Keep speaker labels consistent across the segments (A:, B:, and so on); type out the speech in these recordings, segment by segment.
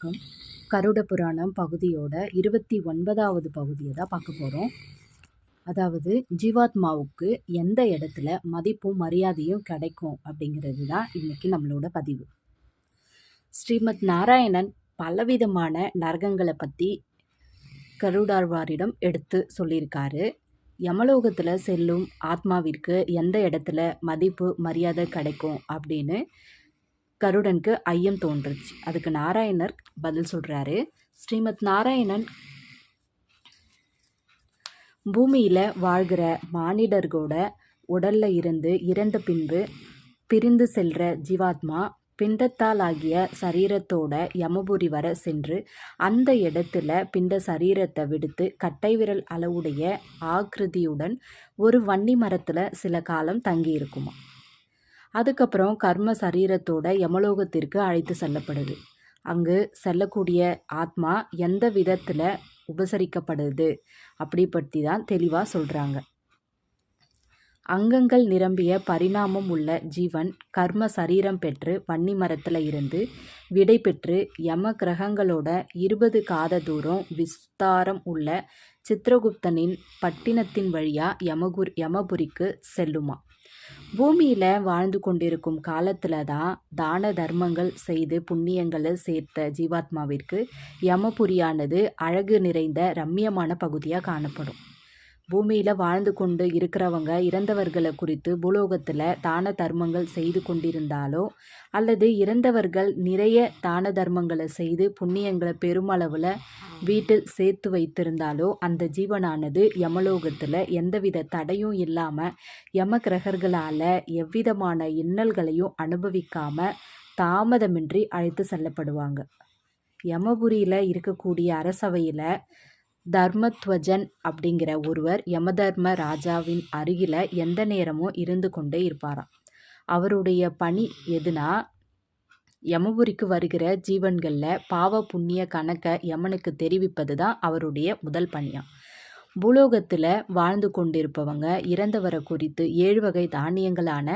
A: வணக்கம் கருட புராணம் பகுதியோட இருபத்தி ஒன்பதாவது பகுதியை தான் பார்க்க போகிறோம் அதாவது ஜீவாத்மாவுக்கு எந்த இடத்துல மதிப்பும் மரியாதையும் கிடைக்கும் அப்படிங்கிறது தான் இன்றைக்கி நம்மளோட பதிவு. ஸ்ரீமத் நாராயணன் பலவிதமான நரகங்களை பற்றி கருடாழ்வாரிடம் எடுத்து சொல்லியிருக்காரு. யமலோகத்தில் செல்லும் ஆத்மாவிற்கு எந்த இடத்துல மதிப்பு மரியாதை கிடைக்கும் அப்படின்னு கருடனுக்கு ஐயம் தோன்றுச்சு. அதுக்கு நாராயணர் பதில் சொல்கிறாரு ஸ்ரீமத் நாராயணன் பூமியில் வாழ்கிற மானிடர்களோட உடலில் இருந்து இறந்த பின்பு பிரிந்து செல்கிற ஜீவாத்மா பிண்டத்தால் ஆகிய சரீரத்தோட யமபுரி வர சென்று அந்த இடத்துல பிண்ட சரீரத்தை விடுத்து கட்டை விரல் அளவுடைய ஆக்கிருதியுடன் ஒரு வன்னி மரத்தில் சில காலம் தங்கி இருக்குமா அதுக்கப்புறம் கர்ம சரீரத்தோட யமலோகத்திற்கு அழைத்து செல்லப்படுது. அங்கு செல்லக்கூடிய ஆத்மா எந்த விதத்தில் உபசரிக்கப்படுது அப்படி பற்றி தான் தெளிவாக சொல்கிறாங்க அங்கங்கள் நிரம்பிய பரிணாமம் உள்ள ஜீவன் கர்ம சரீரம் பெற்று வன்னி மரத்தில் இருந்து விடை பெற்று யம கிரகங்களோட இருபது காத தூரம் விஸ்தாரம் உள்ள சித்திரகுப்தனின் பட்டினத்தின் வழியாக யமகுர் யமபுரிக்கு செல்லுமா? பூமியில் வாழ்ந்து கொண்டிருக்கும் காலத்தில் தான் தான தர்மங்கள் செய்து புண்ணியங்களை சேர்த்த ஜீவாத்மாவிற்கு யமபுரியானது அழகு நிறைந்த ரம்மியமான பகுதியாக காணப்படும். பூமியில் வாழ்ந்து கொண்டு இருக்கிறவங்க இறந்தவர்களை குறித்து பூலோகத்தில் தான தர்மங்கள் செய்து கொண்டிருந்தாலோ அல்லது இறந்தவர்கள் நிறைய தான தர்மங்களை செய்து புண்ணியங்களை பெருமளவில் வீட்டில் சேர்த்து வைத்திருந்தாலோ அந்த ஜீவனானது யமலோகத்தில் எந்தவித தடையும் இல்லாமல் யம கிரகர்களால் எவ்விதமான இன்னல்களையும் அனுபவிக்காமல் தாமதமின்றி அழைத்து செல்லப்படுவாங்க. யமபுரியில் இருக்கக்கூடிய அரசவையில் தர்மத்வஜன் அப்படிங்கிற ஒருவர் யமதர்ம ராஜாவின் அருகில் எந்த நேரமும் இருந்து கொண்டே இருப்பாராம். அவருடைய பணி எதுனா யமபுரிக்கு வருகிற ஜீவன்களில் பாவ புண்ணிய கணக்கை யமனுக்கு தெரிவிப்பது தான் அவருடைய முதல் பணியாம். பூலோகத்தில் வாழ்ந்து கொண்டிருப்பவங்க இறந்தவரை குறித்து ஏழு வகை தானியங்களான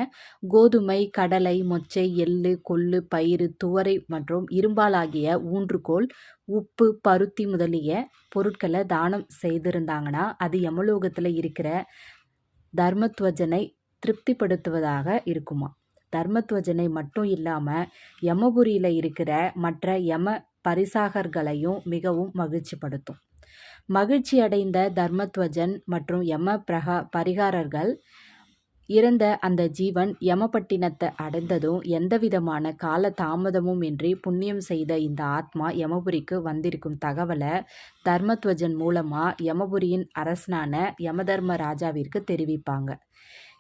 A: கோதுமை கடலை மொச்சை எள்ளு கொள்ளு பயிறு துவரை மற்றும் இரும்பாலாகிய ஊன்றுகோல் உப்பு பருத்தி முதலிய பொருட்களை தானம் செய்திருந்தாங்கன்னா அது யமலோகத்தில் இருக்கிற தர்மத்வஜனை திருப்திப்படுத்துவதாக இருக்குமா? தர்மத்வஜனை மட்டும் இல்லாமல் யமபுரியில் இருக்கிற மற்ற யம பரிசாகர்களையும் மிகவும் மகிழ்ச்சிப்படுத்தும். மகிழ்ச்சி அடைந்த தர்மத்வஜன் மற்றும் யம பிரகா பரிகாரர்கள் இறந்த அந்த ஜீவன் யமபட்டினத்தை அடைந்ததும் எந்தவிதமான கால தாமதமும் இன்றி புண்ணியம் செய்த இந்த ஆத்மா யமபுரிக்கு வந்திருக்கும் தகவலை தர்மத்வஜன் மூலமாக யமபுரியின் அரசனான யமதர்ம ராஜாவிற்கு தெரிவிப்பாங்க.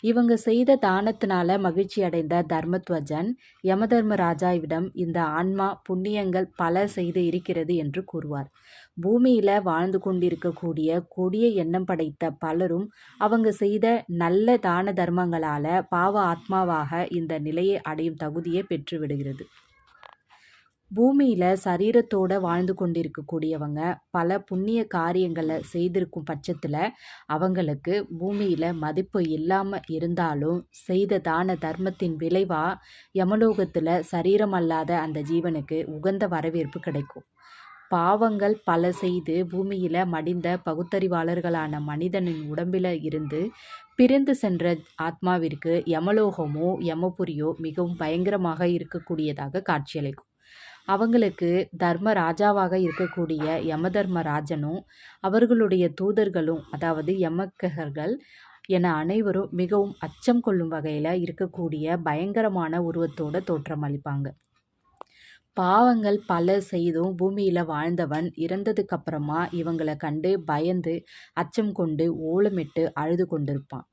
A: இவங்க செய்த தானத்தினால மகிழ்ச்சி அடைந்த தர்மத்வஜன் யமதர்ம ராஜாவிடம் இந்த ஆன்மா புண்ணியங்கள் பல செய்து இருக்கிறது என்று கூறுவார். பூமியில் வாழ்ந்து கொண்டிருக்கக்கூடிய கொடிய எண்ணம் படைத்த பலரும் அவங்க செய்த நல்ல தான தர்மங்களால் பாவ ஆத்மாவாக இந்த நிலையை அடையும் தகுதியை பெற்றுவிடுகிறது பூமியில் சரீரத்தோடு வாழ்ந்து கொண்டிருக்கக்கூடியவங்க பல புண்ணிய காரியங்களை செய்திருக்கும் பட்சத்தில் அவங்களுக்கு பூமியில் மதிப்பு இல்லாமல் இருந்தாலும் செய்த தான தர்மத்தின் விளைவாக யமலோகத்தில் சரீரம் அல்லாத அந்த ஜீவனுக்கு உகந்த வரவேற்பு கிடைக்கும். பாவங்கள் பல செய்து பூமியில் மடிந்த பகுத்தறிவாளர்களான மனிதனின் உடம்பில் இருந்து பிரிந்து சென்ற ஆத்மாவிற்கு யமலோகமோ யமபுரியோ மிகவும் பயங்கரமாக இருக்கக்கூடியதாக காட்சியளிக்கும். அவங்களுக்கு தர்ம ராஜாவாக இருக்கக்கூடிய யமதர்ம ராஜனும் அவர்களுடைய தூதர்களும் அதாவது யமக்கர்கள் என அனைவரும் மிகவும் அச்சம் கொள்ளும் வகையில் இருக்கக்கூடிய பயங்கரமான உருவத்தோட தோற்றமளிப்பாங்க. பாவங்கள் பல செய்தும் பூமியில் வாழ்ந்தவன் இறந்ததுக்கப்புறமா இவங்களை கண்டு பயந்து அச்சம் கொண்டு ஓலமிட்டு அழுது கொண்டிருப்பான்.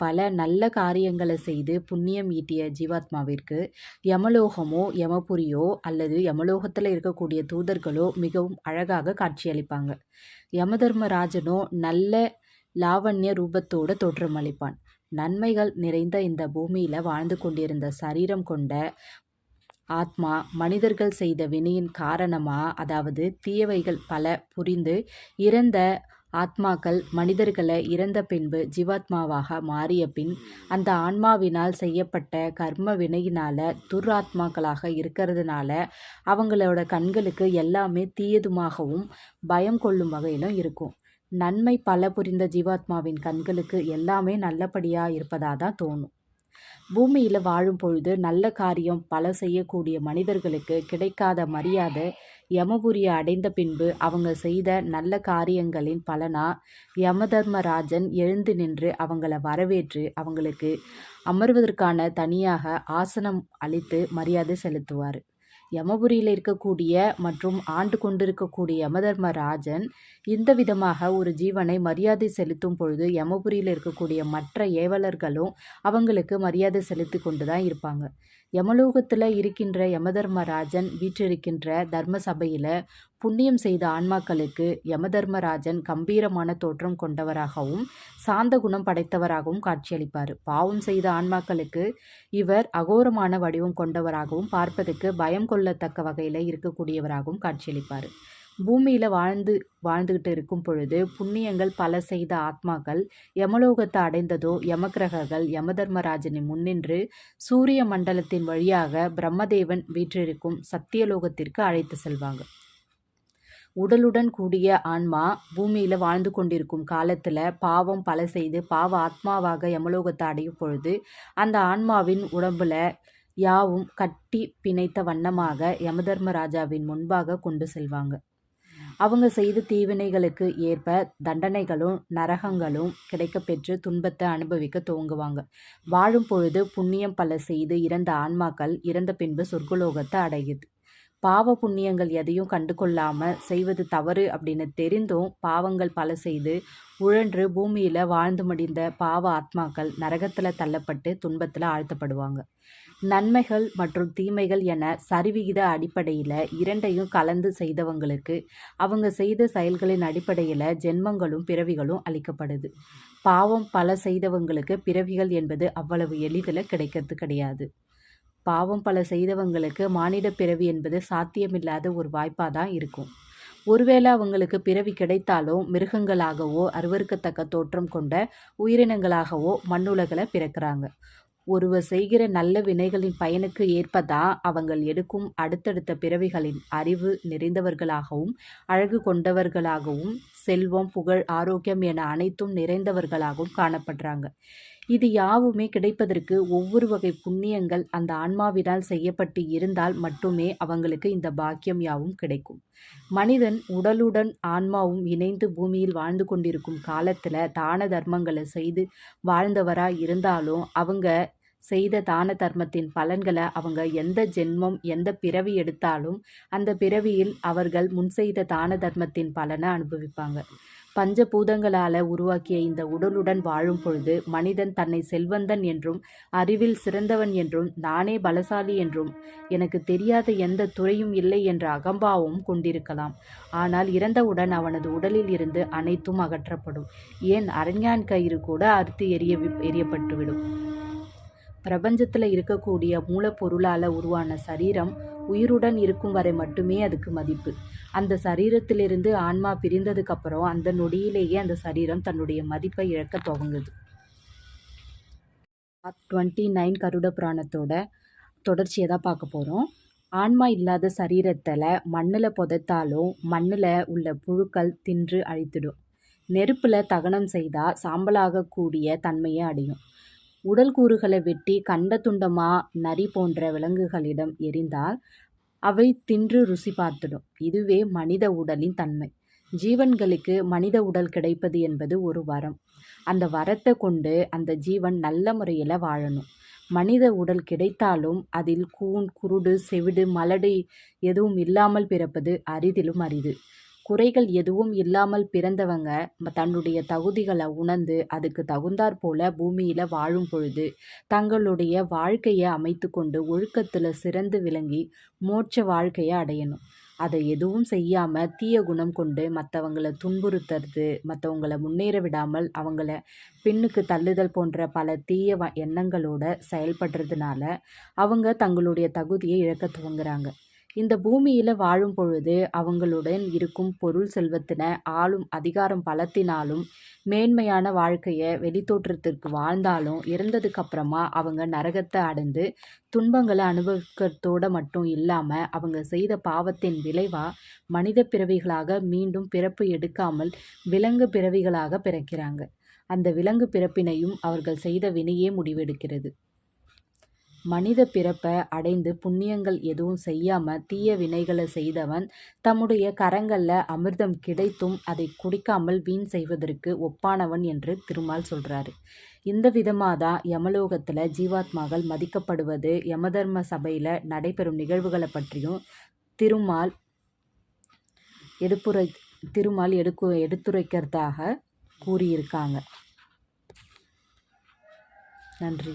A: பல நல்ல காரியங்களை செய்து புண்ணியம் ஈட்டிய ஜீவாத்மாவிற்கு யமலோகமோ யமபுரியோ அல்லது யமலோகத்தில் இருக்கக்கூடிய தூதர்களோ மிகவும் அழகாக காட்சியளிப்பாங்க. யமதர்மராஜனோ நல்ல லாவண்ய ரூபத்தோடு தோற்றமளிப்பான். நன்மைகள் நிறைந்த இந்த பூமியில் வாழ்ந்து கொண்டிருந்த சரீரம் கொண்ட ஆத்மா மனிதர்கள் செய்த வினையின் காரணமாக அதாவது தீயவைகள் பல புரிந்து இறந்த ஆத்மாக்கள் மனிதர்களை இறந்த பின்பு ஜீவாத்மாவாக மாறிய பின் அந்த ஆன்மாவினால் செய்யப்பட்ட கர்ம வினையினால துர்ராத்மாக்களாக இருக்கிறதுனால அவங்களோட கண்களுக்கு எல்லாமே தீயதுமாகவும் பயம் கொள்ளும் வகையிலும் இருக்கும். நன்மை பல புரிந்த ஜீவாத்மாவின் கண்களுக்கு எல்லாமே நல்லபடியாக இருப்பதாக தான் தோணும். பூமியில் வாழும் பொழுது நல்ல காரியம் பல செய்யக்கூடிய மனிதர்களுக்கு கிடைக்காத மரியாதை யமபுரியை அடைந்த பின்பு அவங்க செய்த நல்ல காரியங்களின் பலனா யமதர்மராஜன் எழுந்து நின்று அவங்கள வரவேற்று அவங்களுக்கு அமர்வதற்கான தனியாக ஆசனம் அளித்து மரியாதை செலுத்துவார். யமபுரியில் இருக்கக்கூடிய மற்றும் ஆண்டு கொண்டிருக்கக்கூடிய யமதர்மராஜன் இந்த விதமாக ஒரு ஜீவனை மரியாதை செலுத்தும் பொழுது யமபுரியில் இருக்கக்கூடிய மற்ற ஏவலர்களும் அவங்களுக்கு மரியாதை செலுத்தி கொண்டு தான் இருப்பாங்க. யமலோகத்தில் இருக்கின்ற யமதர்மராஜன் வீற்றிருக்கின்ற தர்ம சபையில் புண்ணியம் செய்த ஆன்மாக்களுக்கு யமதர்மராஜன் கம்பீரமான தோற்றம் கொண்டவராகவும் சாந்த குணம் படைத்தவராகவும் காட்சியளிப்பார். பாவம் செய்த ஆன்மாக்களுக்கு இவர் அகோரமான வடிவம் கொண்டவராகவும் பார்ப்பதற்கு பயம் கொள்ளத்தக்க வகையில் இருக்கக்கூடியவராகவும் காட்சியளிப்பார். பூமியில் வாழ்ந்து வாழ்ந்துக்கிட்டு இருக்கும் பொழுது புண்ணியங்கள் பல செய்த ஆத்மாக்கள் யமலோகத்தை அடைந்ததோ யமக்கிரகர்கள் யமதர்மராஜனை முன்னின்று சூரிய மண்டலத்தின் வழியாக பிரம்மதேவன் வீற்றிருக்கும் சத்தியலோகத்திற்கு அழைத்து செல்வாங்க. உடலுடன் கூடிய ஆன்மா பூமியில் வாழ்ந்து கொண்டிருக்கும் காலத்தில் பாவம் பல செய்து பாவ ஆத்மாவாக யமலோகத்தை அடையும் பொழுது அந்த ஆன்மாவின் உடம்புல யாவும் கட்டி பிணைத்த வண்ணமாக யமதர்மராஜாவின் முன்பாக கொண்டு செல்வாங்க. அவங்க செய்த தீவினைகளுக்கு ஏற்ப தண்டனைகளும் நரகங்களும் கிடைக்கப்பெற்று துன்பத்தை அனுபவிக்க துவங்குவாங்க. வாழும் பொழுது புண்ணியம் பல செய்து இறந்த ஆன்மாக்கள் இறந்த பின்பு சொர்க்குலோகத்தை அடையுது. பாவ புண்ணியங்கள் எதையும் கண்டு கொள்ளாமல் செய்வது தவறு அப்படின்னு தெரிந்தும் பாவங்கள் பல செய்து உழன்று பூமியில் வாழ்ந்து முடிந்த பாவ ஆத்மாக்கள் நரகத்தில் தள்ளப்பட்டு துன்பத்தில் ஆழ்த்தப்படுவாங்க. நன்மைகள் மற்றும் தீமைகள் என சரிவிகித அடிப்படையில் இரண்டையும் கலந்து செய்தவங்களுக்கு அவங்க செய்த செயல்களின் அடிப்படையில் ஜென்மங்களும் பிறவிகளும் அளிக்கப்படுது. பாவம் பல செய்தவங்களுக்கு பிறவிகள் என்பது அவ்வளவு எளிதில் கிடைக்கிறது கிடையாது. பாவம் பல செய்தவங்களுக்கு மானிட பிறவி என்பது சாத்தியமில்லாத ஒரு வாய்ப்பாக தான் இருக்கும். ஒருவேளை அவங்களுக்கு பிறவி கிடைத்தாலும் மிருகங்களாகவோ அருவருக்கத்தக்க தோற்றம் கொண்ட உயிரினங்களாகவோ மண்ணுலகில் பிறக்கிறாங்க. ஒருவர் செய்கிற நல்ல வினைகளின் பயனுக்கு ஏற்பதா அவங்கள் எடுக்கும் அடுத்தடுத்த பிறவிகளின் அறிவு நிறைந்தவர்களாகவும் அழகு கொண்டவர்களாகவும் செல்வம் புகழ் ஆரோக்கியம் என அனைத்தும் நிறைந்தவர்களாகவும் காணப்படுறாங்க. இது யாவுமே கிடைப்பதற்கு ஒவ்வொரு வகை புண்ணியங்கள் அந்த ஆன்மாவினால் செய்யப்பட்டு இருந்தால் மட்டுமே அவங்களுக்கு இந்த பாக்கியம் யாவும் கிடைக்கும். மனிதன் உடலுடன் ஆன்மாவும் இணைந்து பூமியில் வாழ்ந்து கொண்டிருக்கும் காலத்தில் தான தர்மங்களை செய்து வாழ்ந்தவராக இருந்தாலும் அவங்க செய்த தான தர்மத்தின் பலன்களை அவங்க எந்த ஜென்மம் எந்த பிறவி எடுத்தாலும் அந்த பிறவியில் அவர்கள் முன் செய்த தான தர்மத்தின் பலனை அனுபவிப்பாங்க. பஞ்சபூதங்களால் உருவாக்கிய இந்த உடலுடன் வாழும் பொழுது மனிதன் தன்னை செல்வந்தன் என்றும் அறிவில் சிறந்தவன் என்றும் நானே பலசாலி என்றும் எனக்கு தெரியாத எந்த துறையும் இல்லை என்ற அகம்பாவும் கொண்டிருக்கலாம். ஆனால் இறந்தவுடன் அவனது உடலில் இருந்து அனைத்தும் அகற்றப்படும். ஏன்? அரஞ்ஞான் கயிறு கூட அறுத்து எரிய எரியப்பட்டுவிடும் பிரபஞ்சத்தில் இருக்கக்கூடிய மூலப்பொருளால் உருவான சரீரம் உயிருடன் இருக்கும் வரை மட்டுமே அதுக்கு மதிப்பு. அந்த சரீரத்திலிருந்து ஆன்மா பிரிந்ததுக்கப்புறம் அந்த நொடியிலேயே அந்த சரீரம் தன்னுடைய மதிப்பை இழக்க துவங்குது. டுவெண்ட்டி நைன் கருட புராணத்தோட தொடர்ச்சியை தான் பார்க்க போகிறோம் ஆன்மா இல்லாத சரீரத்தில் மண்ணில் புதைத்தாலும் மண்ணில் உள்ள புழுக்கள் தின்று அழித்திடும். நெருப்பில் தகனம் செய்தால் சாம்பலாகக்கூடிய தன்மையை அடையும். உடல் கூறுகளை வெட்டி கண்ட துண்டமா நரி போன்ற விலங்குகளிடம் எரிந்தால் அவை தின்று ருசி பார்த்துடும். இதுவே மனித உடலின் தன்மை. ஜீவன்களுக்கு மனித உடல் கிடைப்பது என்பது ஒரு வரம். அந்த வரத்தை கொண்டு அந்த ஜீவன் நல்ல முறையில் வாழணும். மனித உடல் கிடைத்தாலும் அதில் கூன் குருடு செவிடு மலடு எதுவும் இல்லாமல் பிறப்பது அரிதிலும் அரிது. குறைகள் எதுவும் இல்லாமல் பிறந்தவங்க தன்னுடைய தகுதிகளை உணர்ந்து அதுக்கு தகுந்தாற் போல பூமியில் வாழும் பொழுது தங்களுடைய வாழ்க்கையை அமைத்து கொண்டு ஒழுக்கத்தில் சிறந்து விளங்கி மோட்ச வாழ்க்கையை அடையணும். அதை எதுவும் செய்யாமல் தீய குணம் கொண்டு மற்றவங்களை துன்புறுத்துறது மற்றவங்களை முன்னேற விடாமல் அவங்கள பின்னுக்கு தள்ளுதல் போன்ற பல தீய வ எண்ணங்களோட செயல்படுறதுனால அவங்க தங்களுடைய தகுதியை இழக்க துவங்குறாங்க. இந்த பூமியில் வாழும் பொழுது அவங்களுடன் இருக்கும் பொருள் செல்வத்தின ஆளும் அதிகாரம் பலத்தினாலும் மேன்மையான வாழ்க்கையை வெளித்தோற்றத்திற்கு வாழ்ந்தாலும் இறந்ததுக்கு அப்புறமா அவங்க நரகத்தை அடைந்து துன்பங்களை அனுபவிக்கிறதோடு மட்டும் இல்லாமல் அவங்க செய்த பாவத்தின் விளைவாக மனித பிறவிகளாக மீண்டும் பிறப்பு எடுக்காமல் விலங்கு பிறவிகளாக பிறக்கிறாங்க. அந்த விலங்கு பிறப்பினையும் அவர்கள் செய்த வினையே முடிவெடுக்கிறது. மனித பிறப்பை அடைந்து புண்ணியங்கள் எதுவும் செய்யாமல் தீய வினைகளை செய்தவன் தம்முடைய கரங்களில் அமிர்தம் கிடைத்தும் அதை குடிக்காமல் வீண் செய்வதற்கு ஒப்பானவன் என்று திருமால் சொல்கிறாரு இந்த விதமாக தான் யமலோகத்தில் ஜீவாத்மாக்கள் மதிக்கப்படுவது யமதர்ம சபையில் நடைபெறும் நிகழ்வுகளை பற்றியும் திருமால் எடுப்புரை திருமால் எடுக்கு எடுத்துரைக்கிறதாக கூறியிருக்காங்க. நன்றி.